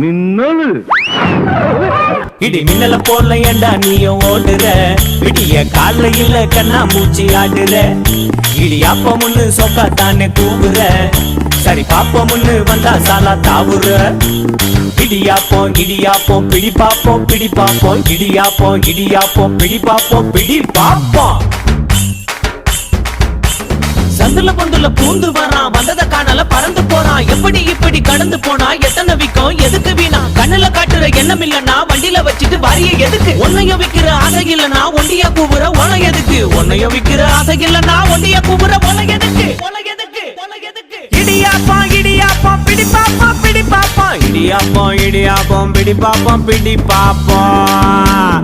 மின்னலு. இடி மின்னல போல ஏண்டா நீயும் ஓடுற? விடிய கால இல்ல கண்ணா மூச்சி ஆடுற? இடி அப்ப முன்னு சொக்கா தானே கூவுற சரி பாப்ப முன்னு வந்தா சாலா தாவுற? இடியாப்போம் இடியாப்போம் பிடி பாப்போம் பிடி பாப்போம் இடியாப்போம் இடியாப்போம் பிடி பாப்போம் பிடி பாப்போம் சந்துல பொந்துல பூந்து வரான் வந்தத காணல பறந்து போறான். எப்படி இப்படி கடந்து போனா எத்தனை விக்கும் எதுக்கு வீணா. கண்ணுல காட்டுற எண்ணம் இல்லனா வண்டியில வச்சுட்டு வாரிய எதுக்கு? உன்னைய விக்கிற ஆசை இல்லனா ஒண்டியா கூவுற உன எதுக்கு? உன்னைய விக்கிற ஆசை இல்லனா ஒண்டியா கூவுற உன எதுக்கு? எதுக்கு? உன எதுக்கு? இடியாப்பம் இடியாப்பம் பிடி பாப்போம் பிடி பாப்போம் இடியாப்பம் இடியாப்பம் பிடி பாப்போம் பிடி பாப்போம்